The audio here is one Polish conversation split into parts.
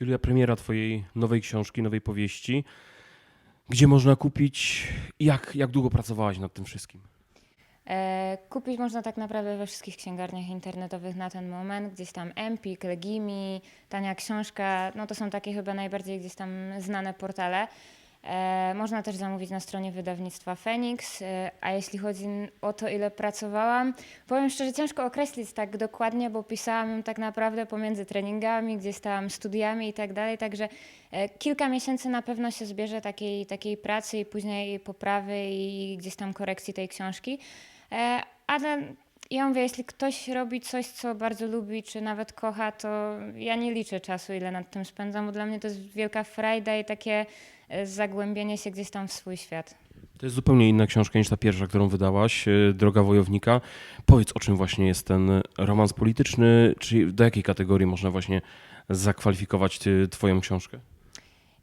Julia, premiera twojej nowej książki, nowej powieści. Gdzie można kupić? Jak, jak długo pracowałaś nad tym wszystkim? E, kupić można tak naprawdę we wszystkich księgarniach internetowych na ten moment. Gdzieś tam Empik, Legimi, Tania Książka, no to są takie chyba najbardziej gdzieś tam znane portale. E, można też zamówić na stronie wydawnictwa Phoenix. E, a jeśli chodzi o to, ile pracowałam, powiem szczerze, ciężko określić tak dokładnie, bo pisałam tak naprawdę pomiędzy treningami, gdzieś tam studiami i tak dalej. Także e, kilka miesięcy na pewno się zbierze takiej, takiej pracy i później poprawy i gdzieś tam korekcji tej książki. Ale ja mówię, jeśli ktoś robi coś, co bardzo lubi, czy nawet kocha, to ja nie liczę czasu, ile nad tym spędzam, bo dla mnie to jest wielka frajda i takie e, zagłębienie się gdzieś tam w swój świat. To jest zupełnie inna książka niż ta pierwsza, którą wydałaś, e, Droga Wojownika. Powiedz, o czym właśnie jest ten romans polityczny, czy do jakiej kategorii można właśnie zakwalifikować twoją książkę?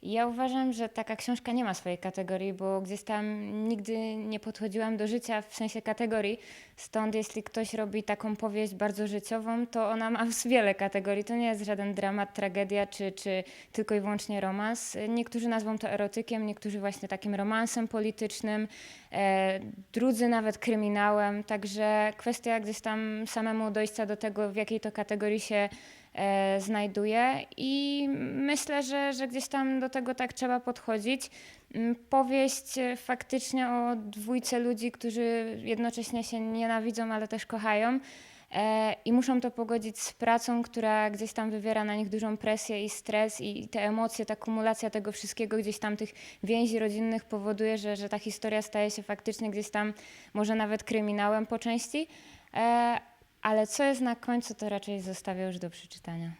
Ja uważam, że taka książka nie ma swojej kategorii, bo gdzieś tam nigdy nie podchodziłam do życia w sensie kategorii. Stąd jeśli ktoś robi taką powieść bardzo życiową, to ona ma wiele kategorii. To nie jest żaden dramat, tragedia czy, czy tylko i wyłącznie romans. Niektórzy nazwą to erotykiem, niektórzy właśnie takim romansem politycznym, e, drudzy nawet kryminałem. Także kwestia gdzieś tam samemu dojścia do tego, w jakiej to kategorii się znajduje i myślę, że, że gdzieś tam do tego tak trzeba podchodzić. Mm, Powieść e, faktycznie o dwójce ludzi, którzy jednocześnie się nienawidzą, ale też kochają. E, I muszą to pogodzić z pracą, która gdzieś tam wywiera na nich dużą presję i stres, i te emocje, ta kumulacja tego wszystkiego, gdzieś tam tych więzi rodzinnych powoduje, że, że ta historia staje się faktycznie gdzieś tam może nawet kryminałem po części. Ale co jest na końcu, to raczej zostawię już do przeczytania.